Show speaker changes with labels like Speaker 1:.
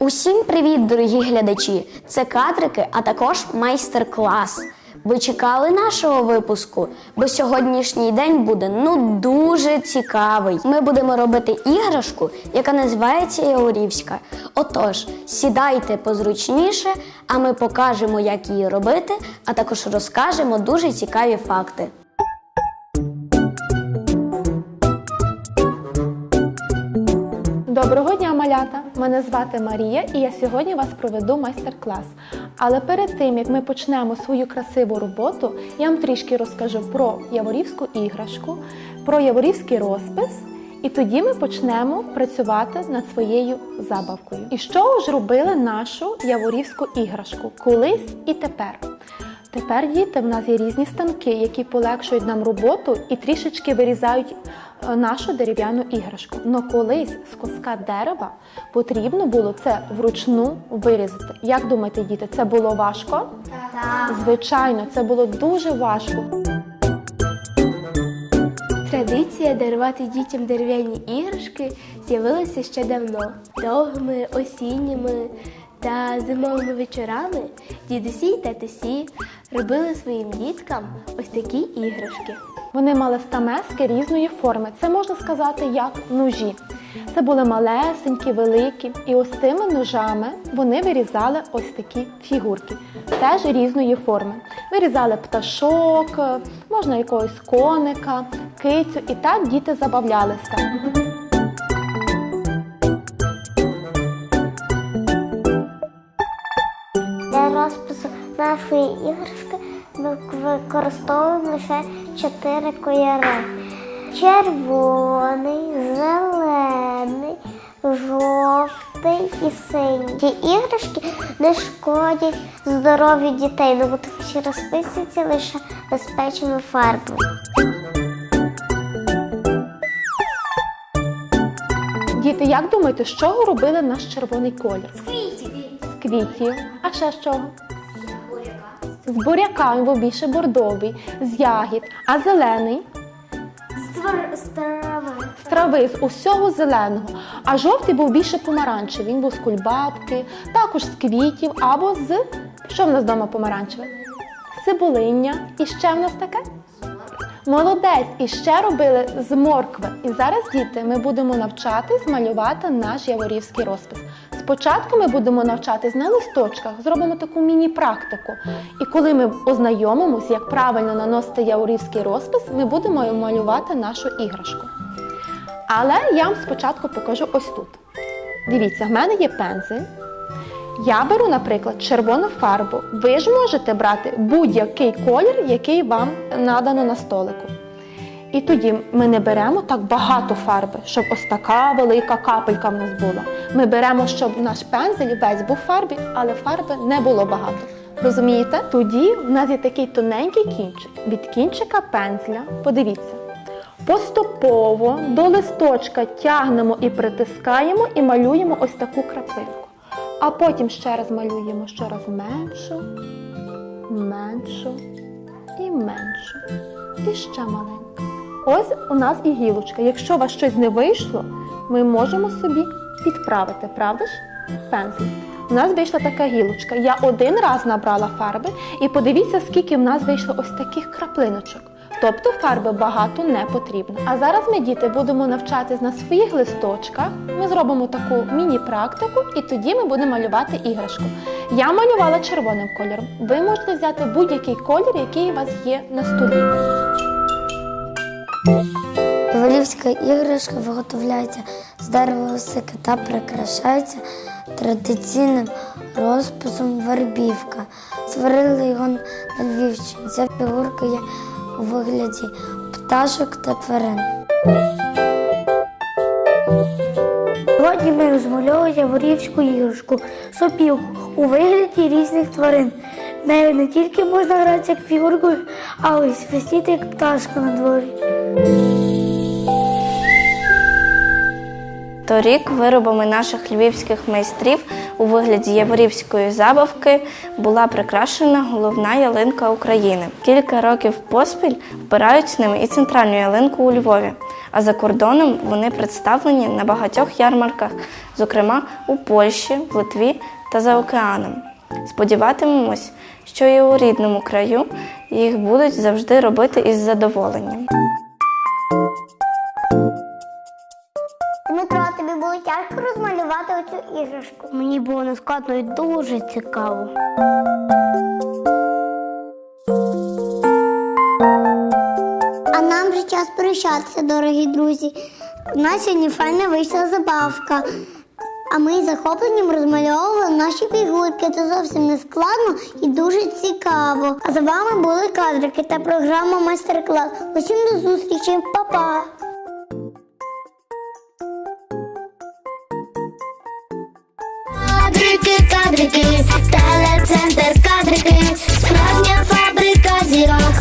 Speaker 1: Усім привіт, дорогі глядачі! Це кадрики, а також майстер-клас. Ви чекали нашого випуску, бо сьогоднішній день буде ну дуже цікавий. Ми будемо робити іграшку, яка називається Яворівська. Отож, сідайте позручніше, а ми покажемо, як її робити, а також розкажемо дуже цікаві факти.
Speaker 2: Доброго дня, малята! Мене звати Марія, і я сьогодні вас проведу майстер-клас. Але перед тим як ми почнемо свою красиву роботу, я вам трішки розкажу про яворівську іграшку, про яворівський розпис. І тоді ми почнемо працювати над своєю забавкою. І що ж робили нашу яворівську іграшку колись і тепер? Тепер діти в нас є різні станки, які полегшують нам роботу і трішечки вирізають е, нашу дерев'яну іграшку. Но колись з куска дерева потрібно було це вручну вирізати. Як думаєте, діти, це було важко? Так. Звичайно, це було дуже важко.
Speaker 3: Традиція дарувати дітям дерев'яні іграшки з'явилася ще давно. Довгими осінніми та зимовими вечорами дідусі й татусі робили своїм діткам ось такі іграшки.
Speaker 2: Вони мали стамески різної форми. Це можна сказати як ножі. Це були малесенькі, великі. І ось цими ножами вони вирізали ось такі фігурки, теж різної форми. Вирізали пташок, можна якогось коника, кицю, і так діти забавлялися.
Speaker 4: Для розпису нашої іграшки ми використовуємо лише чотири кольори: червоний, зелений, жовтий і синій. Ці іграшки не шкодять здоров'ю дітей, ну, бо що розписуються лише безпечною фарбою.
Speaker 2: Діти, як думаєте, з чого робили наш червоний колір? З квітів. З квітів. А ще з чого? З буряка, він був більше бордовий, з ягід, а зелений
Speaker 4: З трави.
Speaker 2: з трави, з усього зеленого. А жовтий був більше помаранчевий. Він був з кульбабки, також з квітів або з. Що в нас вдома помаранчеве? Цибулиння. І ще в нас таке? Молодець! І ще робили з моркви. І зараз, діти, ми будемо навчатись малювати наш яворівський розпис. Спочатку ми будемо навчатись на листочках, зробимо таку міні-практику. І коли ми ознайомимось, як правильно наносити яворівський розпис, ми будемо малювати нашу іграшку. Але я вам спочатку покажу ось тут. Дивіться, в мене є пензель. Я беру, наприклад, червону фарбу. Ви ж можете брати будь-який колір, який вам надано на столику. І тоді ми не беремо так багато фарби, щоб ось така велика капелька в нас була. Ми беремо, щоб наш пензель весь був фарбі, але фарби не було багато. Розумієте? Тоді в нас є такий тоненький кінчик. Від кінчика пензля, подивіться, поступово до листочка тягнемо і притискаємо, і малюємо ось таку краплинку. А потім ще раз малюємо щораз меншу, меншу і меншу. І ще маленьку. Ось у нас і гілочка. Якщо у вас щось не вийшло, ми можемо собі підправити, правда ж? Пензлем. У нас вийшла така гілочка. Я один раз набрала фарби і подивіться, скільки в нас вийшло ось таких краплиночок. Тобто фарби багато не потрібно. А зараз ми, діти, будемо навчатись на своїх листочках. Ми зробимо таку міні-практику, і тоді ми будемо малювати іграшку. Я малювала червоним кольором. Ви можете взяти будь-який колір, який у вас є на столі.
Speaker 5: Івалівська іграшка виготовляється з дерева осики та прикрашається традиційним розписом вербівка. Створили його на Львівщині. Ця фігурка є у вигляді пташок та тварин. Сьогодні ми розмальовуємо яворівську іграшку сопілку у вигляді різних тварин. Нею не тільки можна гратися як фігуркою, але й свистіти як пташка на дворі.
Speaker 6: Торік виробами наших львівських майстрів у вигляді яворівської забавки була прикрашена головна ялинка України. Кілька років поспіль вбирають ними і центральну ялинку у Львові. А за кордоном вони представлені на багатьох ярмарках, зокрема у Польщі, в Литві та за океаном. Сподіватимемось, що і у рідному краю їх будуть завжди робити із задоволенням.
Speaker 7: Нескладно і дуже цікаво.
Speaker 8: А нам вже час прощатися, дорогі друзі. У нас сьогодні файна вийшла забавка. А ми з захопленням розмальовували наші фігурки. Це зовсім не складно і дуже цікаво. А за вами були кадрики та програма майстер-клас. Усім до зустрічі, Па-па!
Speaker 9: Кадрики, телецентр кадрики, справжня фабрика зірок,